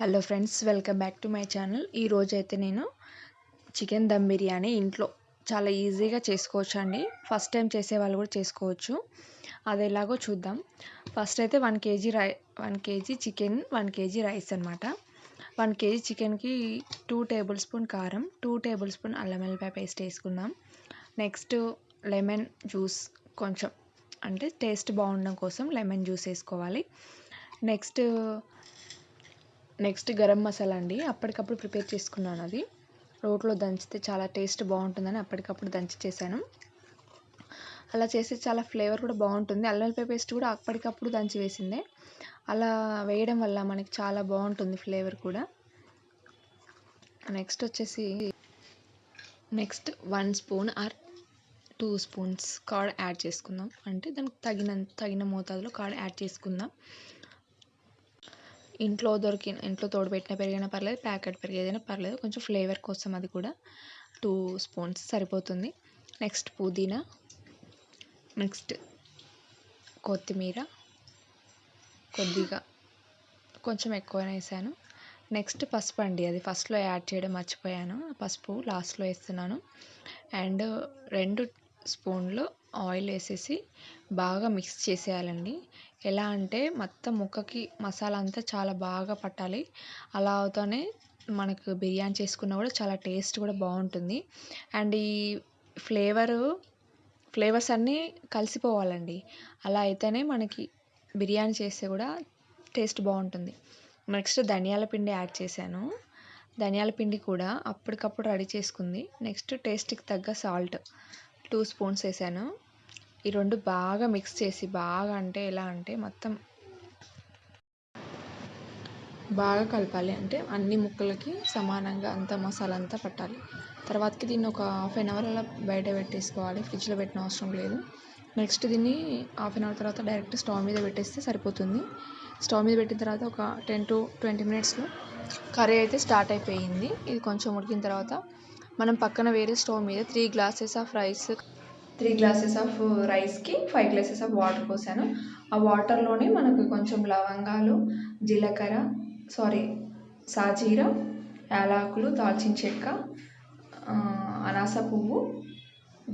Hello friends welcome back to my channel ఈరోజు అయితే నేను చికెన్ దమ్ బిర్యానీ ఇంట్లో చాలా ఈజీగా చేసుకోవచ్చు అండి ఫస్ట్ టైం చేసే వాళ్ళు కూడా చేసుకోవచ్చు. అది ఎలాగో చూద్దాం. ఫస్ట్ అయితే వన్ కేజీ రై one KG chicken one KG rice అనమాట వన్ కేజీ చికెన్కి టూ టేబుల్ స్పూన్ కారం టూ టేబుల్ స్పూన్ అల్లం వెల్లిపాయ పేస్ట్ వేసుకుందాం. నెక్స్ట్ లెమన్ జ్యూస్ కొంచెం అంటే టేస్ట్ బాగుండడం కోసం లెమన్ జ్యూస్ వేసుకోవాలి. నెక్స్ట్ నెక్స్ట్ గరం మసాలా అండి. అప్పటికప్పుడు ప్రిపేర్ చేసుకున్నాను అది. రోట్లో దంచితే చాలా టేస్ట్ బాగుంటుందని అప్పటికప్పుడు దంచి చేశాను. అలా చేస్తే చాలా ఫ్లేవర్ కూడా బాగుంటుంది. అల్లం వెల్లిపాయ పేస్ట్ కూడా అప్పటికప్పుడు దంచి వేసిందే. అలా వేయడం వల్ల మనకి చాలా బాగుంటుంది ఫ్లేవర్ కూడా. నెక్స్ట్ వచ్చేసి next one spoon or two spoons curd add చేసుకుందాం. అంటే దానికి తగినంత తగిన మోతాదులో కాడ యాడ్ చేసుకుందాం. ఇంట్లో దొరికిన ఇంట్లో తోడుపెట్టిన పెరిగినా పర్లేదు ప్యాకెట్ పెరుగు ఏదైనా పర్లేదు. కొంచెం ఫ్లేవర్ కోసం అది కూడా టూ స్పూన్స్ సరిపోతుంది. నెక్స్ట్ పుదీనా నెక్స్ట్ కొత్తిమీర కొద్దిగా కొంచెం ఎక్కువనే వేసాను. నెక్స్ట్ పసుపు అండి అది ఫస్ట్లో యాడ్ చేయడం మర్చిపోయాను. పసుపు లాస్ట్లో వేస్తున్నాను. అండ్ రెండు స్పూన్లు ఆయిల్ వేసేసి బాగా మిక్స్ చేసేయాలండి. ఎలా అంటే మొత్తం ముక్కకి మసాలా అంతా చాలా బాగా పట్టాలి. అలా అవుతానే మనకు బిర్యానీ చేసుకున్నా కూడా చాలా టేస్ట్ కూడా బాగుంటుంది. అండ్ ఈ ఫ్లేవరు ఫ్లేవర్స్ అన్నీ కలిసిపోవాలండి. అలా అయితేనే మనకి బిర్యానీ చేస్తే కూడా టేస్ట్ బాగుంటుంది. నెక్స్ట్ ధనియాల పిండి యాడ్ చేశాను. ధనియాల పిండి కూడా అప్పటికప్పుడు రెడీ చేసుకుంది. నెక్స్ట్ టేస్ట్కి తగ్గ సాల్ట్ టూ స్పూన్స్ వేసాను. ఈ రెండు బాగా మిక్స్ చేసి బాగా అంటే ఎలా అంటే మొత్తం బాగా కలపాలి. అంటే అన్ని ముక్కలకి సమానంగా అంత మసాలా అంతా పట్టాలి. తర్వాతకి దీన్ని ఒక హాఫ్ అన్ అవర్ అలా బయట పెట్టేసుకోవాలి. ఫ్రిడ్జ్లో పెట్టిన అవసరం లేదు. నెక్స్ట్ దీన్ని హాఫ్ అన్ అవర్ తర్వాత డైరెక్ట్ స్టవ్ మీద పెట్టేస్తే సరిపోతుంది. స్టవ్ మీద పెట్టిన తర్వాత ఒక టెన్ టు ట్వంటీ మినిట్స్లో కర్రీ అయితే స్టార్ట్ అయిపోయింది. ఇది కొంచెం ఉడికిన తర్వాత మనం పక్కన వేరే స్టవ్ మీద three glasses of rice three glasses of రైస్కి ఫైవ్ గ్లాసెస్ ఆఫ్ వాటర్ పోసాను. ఆ వాటర్లోనే మనకు కొంచెం లవంగాలు జీలకర్ర సారీ సాజీర యాలకులు దాల్చిన చెక్క అనాస పువ్వు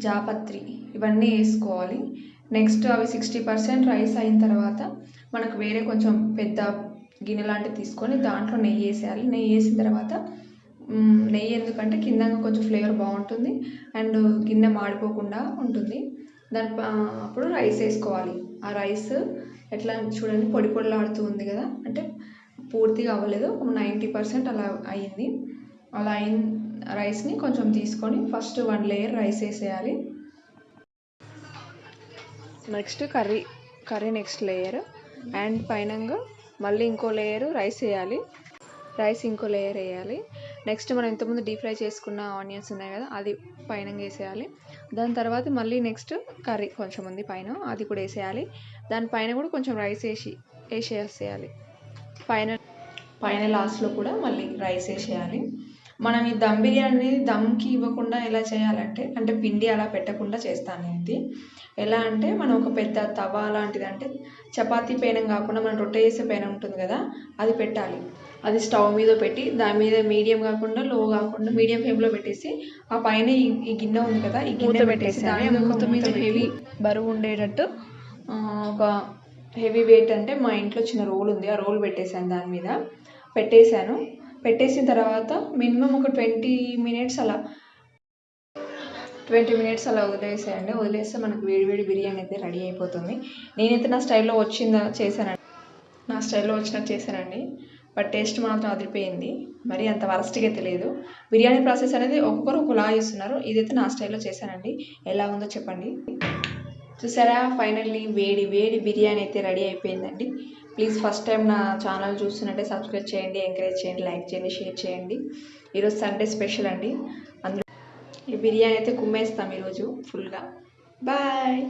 జాపత్రి ఇవన్నీ వేసుకోవాలి. నెక్స్ట్ అవి సిక్స్టీ పర్సెంట్ రైస్ అయిన తర్వాత మనకు వేరే కొంచెం పెద్ద గిన్నె లాంటివి తీసుకొని దాంట్లో నెయ్యి వేసేయాలి. నెయ్యి వేసిన తర్వాత నెయ్యి ఎందుకంటే కింద కొంచెం ఫ్లేవర్ బాగుంటుంది అండ్ గిన్నె మాడిపోకుండా ఉంటుంది. దాని అప్పుడు రైస్ వేసుకోవాలి. ఆ రైస్ ఎట్లా చూడండి పొడి పొడిలాడుతూ ఉంది కదా అంటే పూర్తిగా అవ్వలేదు ఒక నైంటీ పర్సెంట్ అలా అయ్యింది. అలా అయిన రైస్ని కొంచెం తీసుకొని ఫస్ట్ వన్ లేయర్ రైస్ వేసేయాలి. Next curry curry next layer and పైనంగా మళ్ళీ ఇంకో లేయర్ రైస్ వేయాలి. రైస్ ఇంకో లేయర్ వేయాలి. నెక్స్ట్ మనం ఇంతకుముందు డీప్ ఫ్రై చేసుకున్న ఆనియన్స్ ఉన్నాయి కదా అది పైన వేసేయాలి. దాని తర్వాత మళ్ళీ నెక్స్ట్ కర్రీ కొంచెం ఉంది పైన అది కూడా వేసేయాలి. దానిపైన కూడా కొంచెం రైస్ వేసి వేసేసేయాలి. పైన పైన లాస్ట్లో కూడా మళ్ళీ రైస్ వేసేయాలి. మనం ఈ దమ్ బిర్యానీ దమ్కి ఇవ్వకుండా ఎలా చేయాలంటే అంటే పిండి అలా పెట్టకుండా చేస్తాను ఇది ఎలా అంటే మనం ఒక పెద్ద తవా లాంటిది అంటే చపాతీ పేనం కాకుండా మనం రొట్టె చేసే పేనం ఉంటుంది కదా అది పెట్టాలి. అది స్టవ్ మీద పెట్టి దాని మీద మీడియం కాకుండా లో కాకుండా మీడియం ఫ్లేమ్లో పెట్టేసి ఆ పైన ఈ గిన్నె ఉంది కదా ఈ గిన్నె పెట్టేసి దాని మూత మీద హెవీ బరువు ఉండేటట్టు ఒక హెవీ వెయిట్ అంటే మా ఇంట్లో చిన్న రోల్ ఉంది. ఆ రోల్ పెట్టేశాను దాని మీద. పెట్టేశాను. పెట్టేసిన తర్వాత మినిమం ఒక ట్వంటీ మినిట్స్ అలా ట్వంటీ మినిట్స్ అలా వదిలేసేయండి. వదిలేస్తే మనకు వేడి వేడి బిర్యానీ అయితే రెడీ అయిపోతుంది. నేనైతే నా స్టైల్లో వచ్చిందా చేశానండి. నా స్టైల్లో వచ్చినట్టు చేశానండి. బట్ టేస్ట్ మాత్రం అదిరిపోయింది. మరి అంత వరస్ట్గా అయితే లేదు. బిర్యానీ ప్రాసెస్ అనేది ఒక్కొక్కరు ఒకలా చేస్తున్నారు. ఇదైతే నా స్టైల్లో చేశానండి. ఎలా ఉందో చెప్పండి. చూసారా? ఫైనల్లీ వేడి వేడి బిర్యానీ అయితే రెడీ అయిపోయిందండి. ప్లీజ్ ఫస్ట్ టైం నా ఛానల్ చూస్తున్నట్టే సబ్స్క్రైబ్ చేయండి ఎంకరేజ్ చేయండి లైక్ చేయండి షేర్ చేయండి. ఈరోజు సండే స్పెషల్ అండి. అందులో ఈ బిర్యానీ అయితే కుమ్మేస్తాం ఈరోజు ఫుల్గా. బాయ్.